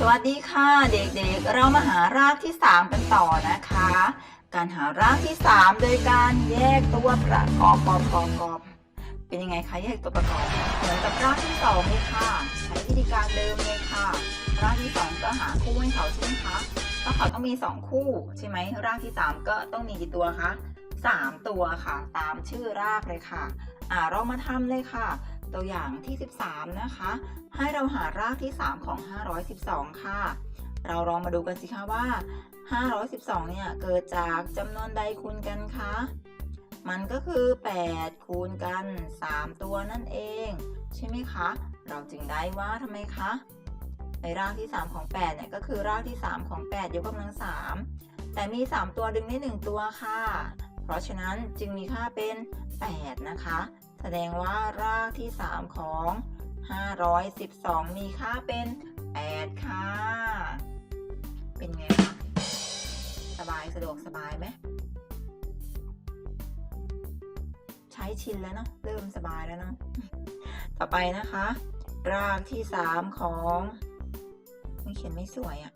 สวัสดีค่ะเด็กๆ เรามาหารากที่ 3 กันต่อนะคะ การหารากที่ 3 โดยการแยกตัวประกอบกอบกอบกอบเป็นยังไงคะแยกตัวประกอบเหมือนกับรากที่2เลยค่ะ ใช้วิธีการเดิมเลยค่ะ รากที่ 2 ก็หาคู่ให้เขาใช่ไหมคะก็เขาต้องมี 2 คู่ใช่ไหมรากที่ 3 ก็ต้องมีกี่ตัวคะ 3 ตัวค่ะ ตามชื่อรากเลยค่ะอ่าเรามาทำเลยค่ะ ตัวอย่างที่ 13 นะคะ ให้เราหารากที่ 3 ของ 512 ค่ะ เราลองมาดูกันสิคะว่า 512 เนี่ย เกิดจากจำนวนใดคูณกันคะมันก็คือ 8 คูณกัน 3 ตัวนั่นเอง ใช่ไหมคะ เราจึงได้ว่าทำไมคะในรากที่ 3 ของ 8 เนี่ย ก็คือรากที่ 3 ของ 8 ยกกำลัง 3 แต่มี 3 ตัวดึงได้ 1 ตัวค่ะ เพราะฉะนั้นจึงมีค่าเป็น 8 นะคะ แสดงว่ารากที่ 3 ของ 512 มีค่าเป็น 8 ค่ะ เป็นไงคะ สบายสะดวกสบายไหม ใช้ชินแล้วเนาะ เริ่มสบายแล้วเนาะ ต่อไปนะคะ รากที่ 3 ของ ไม่เขียนไม่สวยอะ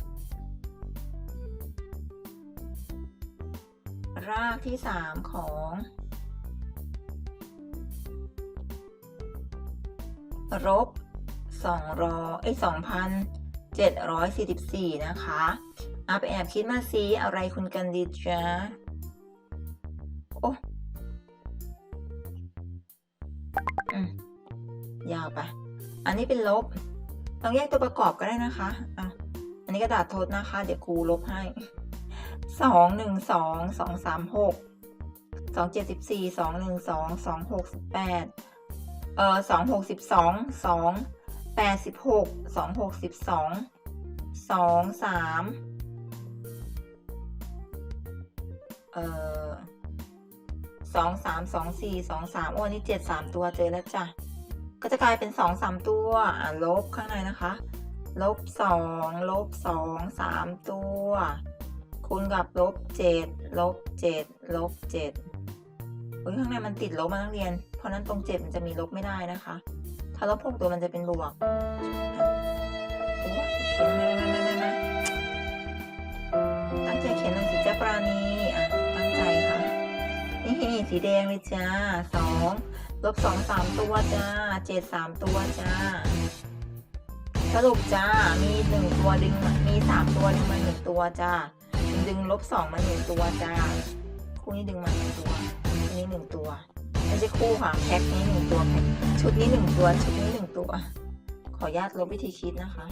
รากที่ 3 ของ ลบสองร้อยเอ้สองพันเจ็ดร้อยสี่สิบสี่นะคะเอาไปแอบคิดมาซิอะไรคุณกันดีจ้าโอ้อยาวไป อันนี้เป็นลบ ต้องแยกตัวประกอบก็ได้นะคะอะอันนี้กระดาษทดนะคะ เดี๋ยวครูลบให้ สองหนึ่งสองสองสามหกสองเจ็ดสิบสี่สองหนึ่งสองสองหกสิบแปดเออสองหกสิบสองสองแปดสิบหกสองหกสิบสองสองสามเออสองสามสองสี่สองสามโอ้อันนี่เจ็ดสามตัวเจอแล้วจ้ะก็จะกลายเป็นสองสามตัวอะลบข้างในนะคะ ลบสองลบสองสามตัว คูณกับลบเจ็ดลบเจ็ดลบเจ็ดเฮ้ยข้างในมันติดลบมานักเรียน เพราะนั้นตรงเจ็ดมันจะมีลบไม่ได้นะคะ ถ้าลบหกตัวมันจะเป็นบวกเขียนไม่ไม่ไม่ไม่ตั้งใจเขียนหน่อยสิจ้าปราณีอะตั้งใจค่ะ นี่สีแดงเลยจ้าสองลบสองสามตัวจ้าเจ็ดสามตัวจ้าสรุปจ้า มีหนึ่งตัวดึง มีสามตัวดึงมาหนึ่งตัวจ้า ดึงลบสองมาหนึ่งตัวจ้า คู่นี้ดึงมาหนึ่งตัวชุดนี้หนึ่งตัว ไม่ใช่คู่ค่ะแพ็คนี้หนึ่งตัวแพ็คชุดนี้หนึ่งตัว ชุดนี้หนึ่งตัว ขออนุญาตลบวิธีคิดนะคะ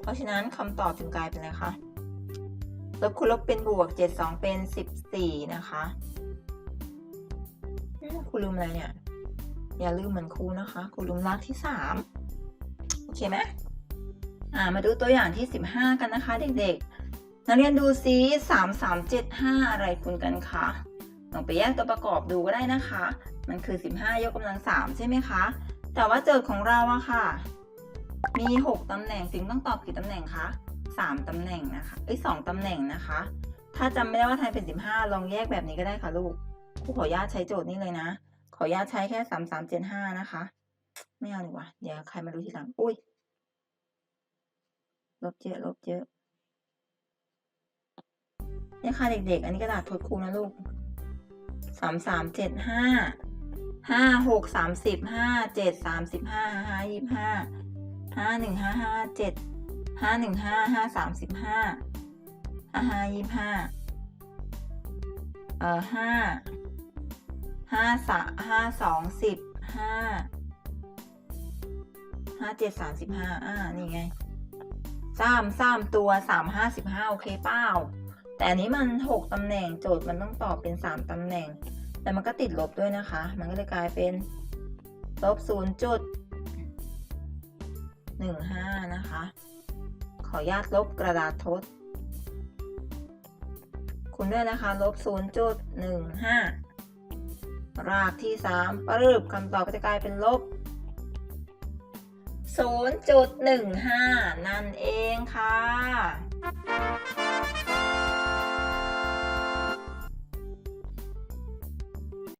เพราะฉะนั้นคำตอบจึงกลายเป็นอะไรคะลบคูณลบเป็นบวกเจ็ดสองเป็นสิบสี่นะคะครูลืมอะไรเนี่ย อย่าลืมเหมือนครูนะคะครูลืมรากที่สามโอเคไหม มาดูตัวอย่างที่สิบห้ากันนะคะเด็กๆ นักเรียนดูซิสามสามเจ็ดห้าอะไรคูณกันคะลองไปแยกตัวประกอบดูก็ได้นะคะ มันคือสิบห้ายกกำลังสามใช่ไหมคะ แต่ว่าโจทย์ของเราอะค่ะ มีหกตำแหน่งจึงต้องตอบกี่ตำแหน่งคะสามตำแหน่งนะคะเอ้ยสองตำแหน่งนะคะ ถ้าจำไม่ได้ว่าไทยเป็นสิบห้าลองแยกแบบนี้ก็ได้ค่ะลูกครูขออนุญาตใช้โจทย์นี้เลยนะ ขออนุญาตใช้แค่สามสามเจ็ดห้านะคะ ไม่เอาดีกว่า เดี๋ยวใครมาดูทีหลัง อุ้ย ลบเยอะลบเยอะเนี่ยค่ะเด็กๆ อันนี้กระดาษทดครูนะลูกสามสามเจ็ดห้าห้าหกสามสิบห้าเจ็ดสามสิบห้าห้ายี่ห้าห้าหนึ่งห้าห้าเจ็ดห้าหนึ่งห้าห้าสามสิบห้าห้าห้ายี่ห้าเอ่อห้าห้าสะห้าสองสิบห้าห้าเจ็ดสามสิบห้าอ่านี่ไง สามสามตัวสามห้าสิบห้าโอเคเปล่าแต่อันนี้มันหกตำแหน่งโจทย์มันต้องตอบเป็นสามตำแหน่ง แต่มันก็ติดลบด้วยนะคะ มันก็เลยกลายเป็นลบศูนย์จุดหนึ่งห้านะคะ ขออนุญาตลบกระดาษทด คุณด้วยนะคะลบศูนย์จุดหนึ่งห้ารากที่สามปรึบคำตอบก็จะกลายเป็นลบ 0.15 นั่นเองค่ะ